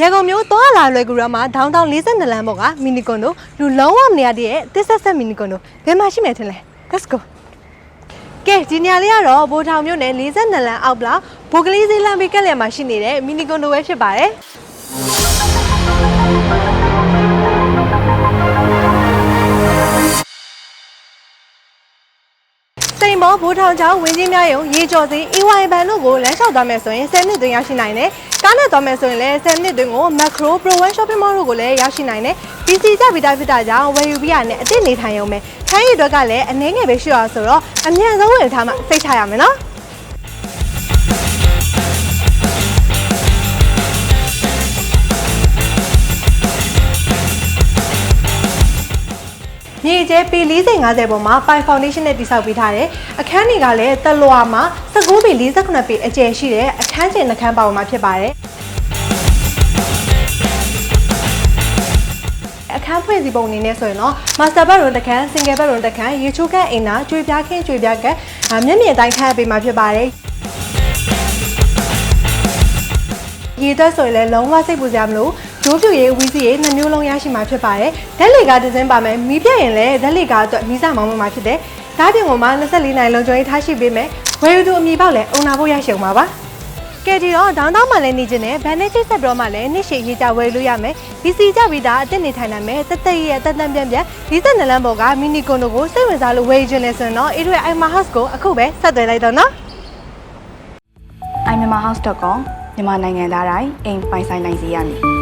ရန်ကုန်မြို့သွားလာလွယ်ကူရမှာဒေါင်းတောင်42လမ်းပေါ်ကမီနီကွန်ဒိုလူလုံးဝမနေရတဲ့တစ်ဆက်ဆက်မီနီကွန်ဒိုဘယ်မှာရှိမယ်ထင်လဲ Let's go ကဲဒီနေရာလေးကတော့ဘိုးထောင်မြို့နယ်42လမ်းအောက်ပလောက်ဘိုကလေးဈေးလမ်းဘေးကက်လျက်မှာရှိနေတဲ့မီနီကွန်ဒိုပဲဖြစ်ပါတယ် စိန်ဘောဘိုးထောင်ချောင်းဝင်းကြီးများယုံရေကျော်စီ EY ဘန်တို့ကိုလမ်းလျှောက်သွားမယ်ဆိုရင်10နှစ်တွင်ရောက်ရှိနိုင်တယ်။ကားနဲ့သွားမယ်ဆိုရင်လည်း10နှစ်တွင်ကို Macro Pro One Shopping Mall တို့ကိုလည်းရောက်ရှိနိုင်တယ်။ PC ကြပြီးသားဖြစ်တာကြောင့်ဝယ်ယူပြီးရနဲ့အစ်စ်နေထိုင်ရုံပဲ။ခိုင်းရည်အတွက်ကလည်းအနည်းငယ်ပဲရှိရဆိုတော့အမြန်ဆုံးဝယ်ထားမှစိတ်ချရမယ်နော်။ မြေကျဲပေ40 50ပေါ်မှာပိုင်ဖောင်ဒေးရှင်းနဲ့တိစောက်ပေးထားတယ်။အခန်းတွေကလည်းတလွာမှာ19ပေ48ပေအကျယ်ရှိတဲ့အခန်းကျင်နှခမ်းပါဝင်မှာဖြစ်ပါတယ်။အခန်းဖွင့်စီပုံအနေနဲ့ဆိုရင်တော့ master bedroom တစ်ခန်း single bedroom တစ်ခန်းရေချိုးခန့်အိမ်သာကျွေးပြားခင်းကျွေးပြားကအာမျက်မြင်တိုင်းခန့်ပေးမှာဖြစ်ပါတယ်။ရေအတွက်ဆိုရင်လည်းလုံးဝစိတ်ပူစရာမလို ဂျိုးပြူရေးဝီစီရေးနှစ်မျိုးလုံးရရှိမှာဖြစ်ပါတယ်ဓာတ်လေကားတစ်စင်းပါမယ်မီးပြတ်ရင်လည်းဓာတ်လေကားအတွက်မီးစာမောင်းမှာဖြစ်တယ်ဒါပြင်ပေါ်မှာ24နိုင်လုံးကျော်ရေးထားရှိပေးမယ်ဝယ်ယူသူအမည်ပေါက်လည်းအုံနာဖို့ရရှိအောင်ပါပါကဲဒီတော့ဒေါင်းတောင်းမှလည်းနေခြင်းနဲ့ဗန်နဲ့ချိတ်ဆက်ပြီးတော့မှလည်းနှစ်ရှည်ရေးကြဝယ်လို့ရမယ်ဒီစီကြပြီးသားအစ်စ်နေထိုင်နိုင်မယ်တက်တက်ရဲ့တက်တန်ပြန်ပြန်ဒီသက်နလန်းပေါ်ကမီနီကွန်ဒိုကိုစိတ်ဝင်စားလို့ဝယ်ယူခြင်းလဲဆိုရင်တော့အေးရွယ်အိုင်မာဟော့စ်ကိုအခုပဲဆက်သွယ်လိုက်တော့နော် iMyanmarHouse.com မြန်မာနိုင်ငံသားတိုင်းအိမ်ပိုင်ဆိုင်နိုင်စေရမည်